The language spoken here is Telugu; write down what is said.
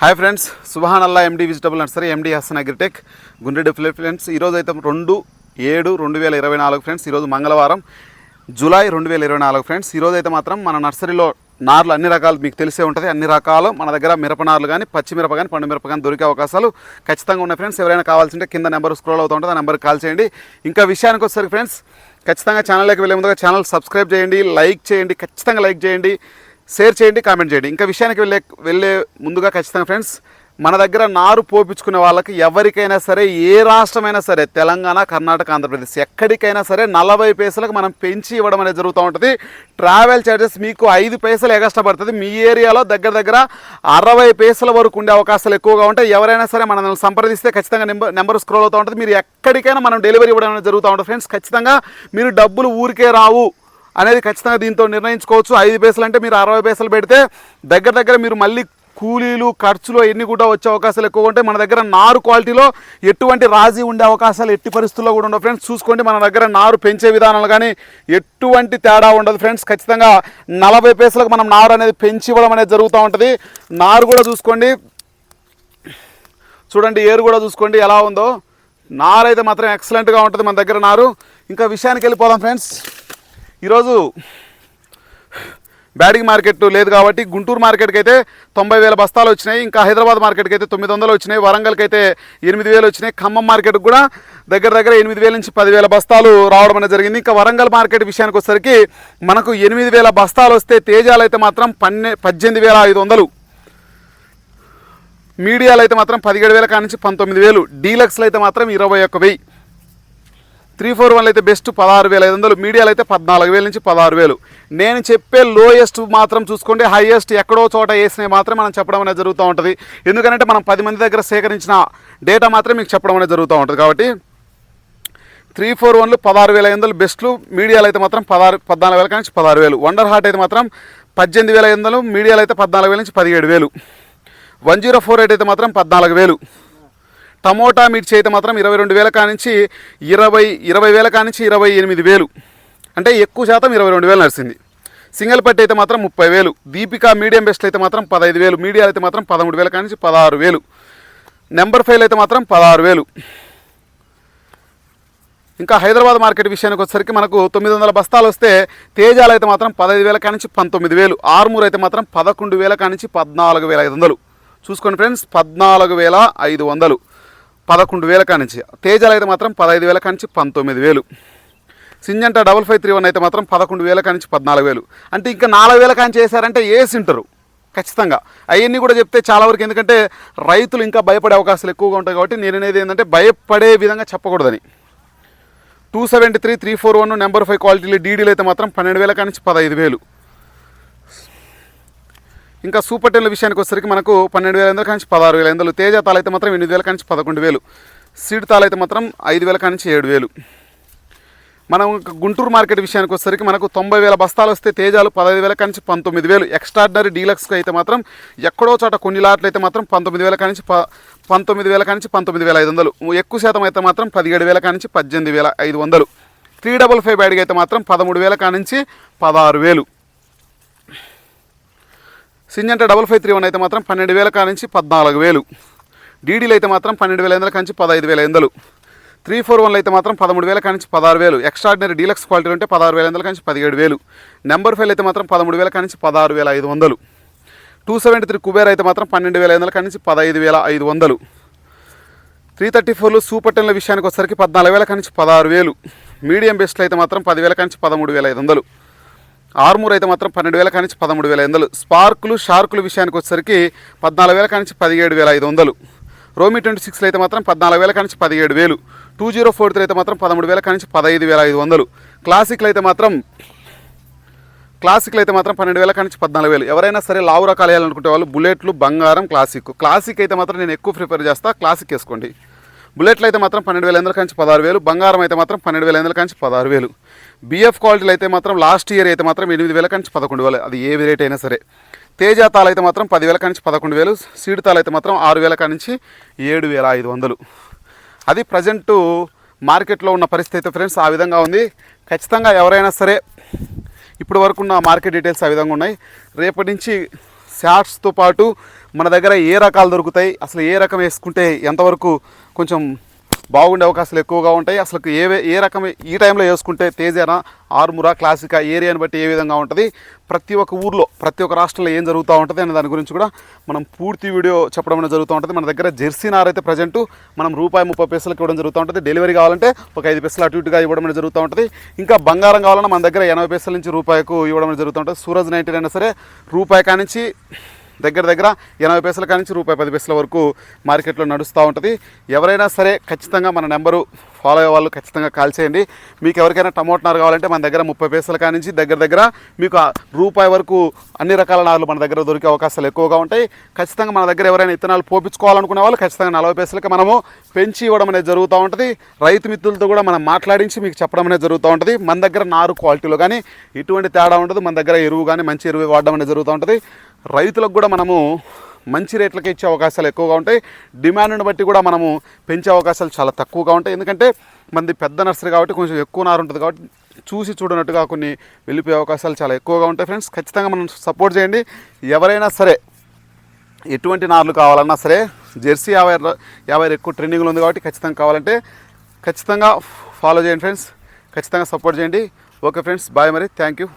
Hi friends Subhan Allah MD vegetable nursery MD Hasan agritech Gundreddy flip friends ఈరోజు అయితే రెండు ఏడు రెండు వేల ఇరవై నాలుగు ఫ్రెండ్స్ ఈరోజు మంగళవారం జూలై రెండు వేల ఇరవై నాలుగు ఫ్రెండ్స్. ఈరోజు అయితే మాత్రం మన నర్సరీలో నార్లు అన్ని రకాలు మీకు తెలిసే ఉంటుంది. అన్ని రకాలు మన దగ్గర మిరప నార్లు కానీ పచ్చిమిరప కానీ పండు మిరప కానీ దొరికే అవకాశాలు ఖచ్చితంగా ఉన్నాయి ఫ్రెండ్స్. ఎవరైనా కావాల్సింటే కింద నెంబర్ స్క్రోల్ అవుతూ ఉంటుంది ఆ నెంబర్కి కాల్ చేయండి. ఇంకా విషయానికి వచ్చేసరికి ఫ్రెండ్స్ ఖచ్చితంగా ఛానల్లోకి వెళ్ళే ముందుగా ఛానల్ సబ్స్క్రైబ్ చేయండి లైక్ చేయండి ఖచ్చితంగా లైక్ చేయండి. షేర్ చేయండి కామెంట్ చేయండి. ఇంకా విషయానికి వెళ్ళే వెళ్ళే ముందుగా ఖచ్చితంగా ఫ్రెండ్స్ మన దగ్గర నారు పోపించుకునే వాళ్ళకి ఎవరికైనా సరే ఏ రాష్ట్రమైనా సరే తెలంగాణ కర్ణాటక ఆంధ్రప్రదేశ్ ఎక్కడికైనా సరే నలభై పైసలకు మనం పెంచి ఇవ్వడం అనేది జరుగుతూ ఉంటుంది. ట్రావెల్ ఛార్జెస్ మీకు ఐదు పైసలు ఎగస్ట్రా పడుతుంది. మీ ఏరియాలో దగ్గర దగ్గర అరవై పైసల వరకు ఉండే అవకాశాలు ఎక్కువగా ఉంటాయి. ఎవరైనా సరే మనల్ని సంప్రదిస్తే ఖచ్చితంగా నెంబర్ నెంబర్ స్క్రోల్ అవుతూ ఉంటుంది. మీరు ఎక్కడికైనా మనం డెలివరీ ఇవ్వడం అనేది జరుగుతూ ఉంటుంది. ఫ్రెండ్స్ ఖచ్చితంగా మీరు డబ్బులు ఊరికే రావు. అనేది ఖచ్చితంగా దీంతో నిర్ణయించుకోవచ్చు. ఐదు పైసలు అంటే మీరు అరవై పైసలు పెడితే దగ్గర దగ్గర మీరు మళ్ళీ కూలీలు ఖర్చులు ఎన్ని కూడా వచ్చే అవకాశాలు ఎక్కువ ఉంటాయి. మన దగ్గర నారు క్వాలిటీలో ఎటువంటి రాజీ ఉండే అవకాశాలు ఎట్టి పరిస్థితుల్లో కూడా ఉండవు. ఫ్రెండ్స్ చూసుకోండి మన దగ్గర నారు పెంచే విధానాలు కానీ ఎటువంటి తేడా ఉండదు. ఫ్రెండ్స్ ఖచ్చితంగా నలభై పైసలకు మనం నారు అనేది పెంచి ఇవ్వడం అనేది జరుగుతూ ఉంటుంది. నారు కూడా చూసుకోండి. చూడండి ఏరు కూడా చూసుకోండి ఎలా ఉందో. నారు అయితే మాత్రం ఎక్సలెంట్గా ఉంటుంది మన దగ్గర నారు. ఇంకా విషయానికి వెళ్ళిపోదాం ఫ్రెండ్స్. ఈరోజు బ్యాడింగ్ మార్కెట్ లేదు కాబట్టి గుంటూరు మార్కెట్కి అయితే తొంభై వేల బస్తాలు వచ్చినాయి ఇంకా హైదరాబాద్ మార్కెట్కి అయితే తొమ్మిది వందలు వచ్చినాయి వరంగల్కి అయితే ఎనిమిది వేలు వచ్చినాయి ఖమ్మం మార్కెట్కి కూడా దగ్గర దగ్గర ఎనిమిది వేల నుంచి పదివేల బస్తాలు రావడం అనేది జరిగింది. ఇంకా వరంగల్ మార్కెట్ విషయానికి వచ్చేసరికి మనకు ఎనిమిది వేల బస్తాలు వస్తే తేజాలు అయితే మాత్రం పన్నె పద్దెనిమిది వేల ఐదు వందలు. మీడియాలు అయితే మాత్రం పదిహేడు వేల కానించి పంతొమ్మిది వేలు. డీలక్స్లు అయితే మాత్రం ఇరవై ఒక్క వెయ్యి. త్రీ ఫోర్ వన్లు అయితే బెస్ట్ పదహారు వేల ఐదు వందలు మీడియాలు అయితే పద్నాలుగు వేల నుంచి పదహారు వేలు. నేను చెప్పే లోయెస్ట్ మాత్రం చూసుకోండి హైయెస్ట్ ఎక్కడో చోట వేసినవి మాత్రం మనం చెప్పడం అనేది జరుగుతూ ఉంటుంది. ఎందుకంటే మనం పది మంది దగ్గర సేకరించిన డేటా మాత్రం మీకు చెప్పడం అనేది జరుగుతూ ఉంటుంది కాబట్టి త్రీ ఫోర్ వన్లు పదహారు వేల ఐదు వందలు బెస్ట్లు మీడియాలు అయితే మాత్రం పదహారు పద్నాలుగు వేల నుంచి పదహారు వేలు. వండర్ హార్ట్ అయితే మాత్రం పద్దెనిమిది వేల ఐదు వందలు మీడియాలు అయితే పద్నాలుగు వేల నుంచి పదిహేడు వేలు. వన్ జీరో ఫోర్ ఎయిట్ అయితే మాత్రం పద్నాలుగు వేలు. టమోటా మిర్చి అయితే మాత్రం ఇరవై రెండు వేల కానించి ఇరవై ఇరవై వేల కానించి ఇరవై ఎనిమిది వేలు. అంటే ఎక్కువ శాతం ఇరవై రెండు వేలు నడిచింది సింగిల్ పట్టి అయితే మాత్రం ముప్పై వేలు. దీపికా మీడియం బెస్ట్ అయితే మాత్రం పదహైదు వేలు. మీడియా అయితే మాత్రం పదమూడు వేల కానించి పదహారు వేలు. నెంబర్ ఫైవ్ అయితే మాత్రం పదహారు వేలు. ఇంకా హైదరాబాద్ మార్కెట్ విషయానికి వచ్చేసరికి మనకు తొమ్మిది వందల బస్తాలు వస్తే తేజాలు అయితే మాత్రం పదహైదు వేల కానించి పంతొమ్మిది వేలు. ఆర్మూర్ అయితే మాత్రం పదకొండు వేల కానించి పద్నాలుగు వేల ఐదు వందలు. చూసుకోండి ఫ్రెండ్స్ పద్నాలుగు వేల ఐదు వందలు. పదకొండు వేల కానించి. తేజాలు అయితే మాత్రం పదహైదు వేల కానించి పంతొమ్మిది వేలు. Syngenta double five three one అయితే మాత్రం పదకొండు వేల కానించి పద్నాలుగు వేలు. అంటే ఇంకా నాలుగు వేల కానించి వేసారంటే వేసింటారు ఖచ్చితంగా. అవన్నీ కూడా చెప్తే చాలా వరకు ఎందుకంటే రైతులు ఇంకా భయపడే అవకాశాలు ఎక్కువగా ఉంటాయి కాబట్టి నేను అనేది ఏంటంటే భయపడే విధంగా చెప్పకూడదని. Two seventy three three four one number five క్వాలిటీలు డీడీలు అయితే మాత్రం పన్నెండు వేల కానించి పదహైదు వేలు. ఇంకా సూపర్ టెన్ల విషయానికి వచ్చేసరికి మనకు పన్నెండు వేల ఐదు నుంచి పదహారు వేల ఐదు తేజ తాలు అయితే మాత్రం ఎనిమిది వేల కానించి పదకొండు వేలు. సీడ్ తాలు అయితే మాత్రం ఐదు వేల కానించి ఏడు వేలు. మనం గుంటూరు మార్కెట్ విషయానికి వచ్చేసరికి మనకు తొంభై వేల బస్తాలు వస్తే తేజాలు పదహైదు వేల నుంచి పంతొమ్మిది వేలు. ఎక్స్ట్రాడినరీ డీలక్స్కి అయితే మాత్రం ఎక్కడో చోట కొన్ని లాట్లు అయితే మాత్రం పంతొమ్మిది వేల నుంచి ప పంతొమ్మిది వేల నుంచి పంతొమ్మిది వేల ఐదు వందలు. ఎక్కువ శాతం అయితే మాత్రం పదిహేడు వేల కానించి పద్దెనిమిది వేల ఐదు వందలు. త్రీ డబల్ ఫైవ్ బ్యాడ్కి అయితే మాత్రం పదమూడు వేల కానించి పదహారు వేలు. Syngenta double five three one అయితే మాత్రం పన్నెండు వేల కానించి పద్నాలుగు వేలు. డీడీలు అయితే మాత్రం పన్నెండు వేల ఐదుల కానించి పదహైదు వేల ఐదు త్రీ ఫోర్ వన్లు అయితే మాత్రం పదమూడు వేల కానించి పదహారు వేలు. ఎక్స్ట్రాడినరీ డీలక్స్ క్వాలిటీ ఉంటే పదహారు వేల ఐదు కానించి పదిహేడు వేలు. నెంబర్ ఫైవ్ అయితే మాత్రం పదమూడు వేల కానించి పదహారు వేల ఐదు వందలు. టూ సెవెంటీ త్రీ కుబేర్ అయితే మాత్రం పన్నెండు వేల ఐదు వందల కానించి పదహైదు వేల ఐదు వందలు. త్రీ థర్టీ ఫోర్లు సూపర్ టెన్ల విషయానికి వచ్చేసరికి పద్నాలుగు వేల కానించి పదహారు వేలు. మీడియం బెస్ట్లు అయితే మాత్రం పదివేల కానించి పదమూడు వేల ఐదు వందలు. ఆర్మూర్ అయితే మాత్రం పన్నెండు వేల కానించి పదమూడు వేల ఐదు వందలు. స్పార్కులు షార్కులు విషయానికి వచ్చేసరికి పద్నాలుగు వేల కానించి పదిహేడు వేల ఐదు వందలు. రోమి ట్వంటీ సిక్స్లో అయితే మాత్రం పద్నాలుగు వేల కానించి పదిహేడు వేలు టూ జీరో ఫోర్ త్రీ అయితే మాత్రం పదమూడు వేల కానించి పదహైదు వేల ఐదు వందలు. క్లాసిక్లు అయితే మాత్రం క్లాసిక్లు అయితే మాత్రం పన్నెండు వేల కానించి పద్నాలుగు వేలు ఎవరైనా సరే లావు రకాలు వేయాలనుకుంటే వాళ్ళు బుల్లెట్లు బంగారం క్లాసిక్. క్లాసిక్ అయితే మాత్రం నేను ఎక్కువ ప్రిఫర్ చేస్తా క్లాసిక్ వేసుకోండి. బుల్లెట్లు అయితే మాత్రం పన్నెండు వేల ఎందుల కానించి పదహారు వేలు బంగారం అయితే మాత్రం పన్నెండు వేల ఎందుల కానించి పదహారు వేలు బిఎఫ్ క్వాలిటీలు అయితే మాత్రం లాస్ట్ ఇయర్ అయితే మాత్రం ఎనిమిది వేల కంచి పదకొండు వేలు. అది ఏ రేట్ అయినా సరే. తేజ తాలు అయితే మాత్రం పదివేల కానించి పదకొండు వేలు. సీడ్ తాలు అయితే మాత్రం ఆరు వేల కానించి ఏడు వేల ఐదు వందలు. అది ప్రజెంట్ మార్కెట్లో ఉన్న పరిస్థితి అయితే ఫ్రెండ్స్ ఆ విధంగా ఉంది. ఖచ్చితంగా ఎవరైనా సరే ఇప్పటి వరకు ఉన్న మార్కెట్ డీటెయిల్స్ ఆ విధంగా ఉన్నాయి. రేపటి నుంచి షార్ట్స్తో పాటు మన దగ్గర ఏ రకాలు దొరుకుతాయి అసలు ఏ రకం వేసుకుంటే ఎంతవరకు కొంచెం బాగుండే అవకాశాలు ఎక్కువగా ఉంటాయి. అసలు ఏ ఏ రకం ఈ టైంలో వేసుకుంటే తేజానా ఆర్మురా క్లాసికా ఏరియాని బట్టి ఏ విధంగా ఉంటుంది? ప్రతి ఒక్క ఊర్లో ప్రతి ఒక్క రాష్ట్రంలో ఏం జరుగుతూ ఉంటుంది అనే దాని గురించి కూడా మనం పూర్తి వీడియో చెప్పడం అనేది జరుగుతూ ఉంటుంది. మన దగ్గర జెర్సీ నార్ అయితే ప్రజెంట్ మనం రూపాయి ముప్పై పైసలకి ఇవ్వడం జరుగుతూ ఉంటుంది. డెలివరీ కావాలంటే ఒక ఐదు పైసలు అటు ఇటుగా ఇవ్వడం అనేది జరుగుతూ ఉంటుంది. ఇంకా బంగారం కావాలన్నా మన దగ్గర ఎనభై పైసల నుంచి రూపాయకు ఇవ్వడం అనేది జరుగుతూ ఉంటుంది. సూరజ్ నైన్టీన్ అయినా సరే రూపాయి కానించి దగ్గర దగ్గర ఎనభై పైసల కానించి రూపాయి పది పైసల వరకు మార్కెట్లో నడుస్తూ ఉంటుంది. ఎవరైనా సరే ఖచ్చితంగా మన నెంబరు ఫాలో అయ్యే వాళ్ళు ఖచ్చితంగా కాల్ చేయండి. మీకు ఎవరికైనా టమోటా నారు కావాలంటే మన దగ్గర ముప్పై పైసల కానించి దగ్గర దగ్గర మీకు రూపాయి వరకు అన్ని రకాల నారులు మన దగ్గర దొరికే అవకాశాలు ఎక్కువగా ఉంటాయి. ఖచ్చితంగా మన దగ్గర ఎవరైనా ఇత్తనాలు పోపించుకోవాలనుకునే వాళ్ళు ఖచ్చితంగా నలభై పైసలకి మనము పెంచి ఇవ్వడం అనేది జరుగుతూ ఉంటుంది. రైతు మిత్రులతో కూడా మనం మాట్లాడించి మీకు చెప్పడం అనేది జరుగుతూ ఉంటుంది. మన దగ్గర నారు క్వాలిటీలో కానీ ఎటువంటి తేడా ఉండదు. మన దగ్గర ఎరువు కానీ మంచి ఎరువు వాడడం అనేది జరుగుతూ ఉంటుంది. రైతులకు కూడా మనము మంచి రేట్లకి ఇచ్చే అవకాశాలు ఎక్కువగా ఉంటాయి. డిమాండ్ని బట్టి కూడా మనము పెంచే అవకాశాలు చాలా తక్కువగా ఉంటాయి. ఎందుకంటే మనది పెద్ద నర్సరీ కాబట్టి కొంచెం ఎక్కువ నారు ఉంటుంది కాబట్టి చూసి చూడనట్టుగా కొన్ని వెళ్ళిపోయే అవకాశాలు చాలా ఎక్కువగా ఉంటాయి ఫ్రెండ్స్. ఖచ్చితంగా మనం సపోర్ట్ చేయండి. ఎవరైనా సరే ఎటువంటి నార్లు కావాలన్నా సరే జెర్సీ యాభై యాభై ఎక్కువ ట్రెండింగ్లో ఉంది కాబట్టి ఖచ్చితంగా కావాలంటే ఖచ్చితంగా ఫాలో చేయండి ఫ్రెండ్స్. ఖచ్చితంగా సపోర్ట్ చేయండి. Okay friends. బాయ్ మరి. Thank you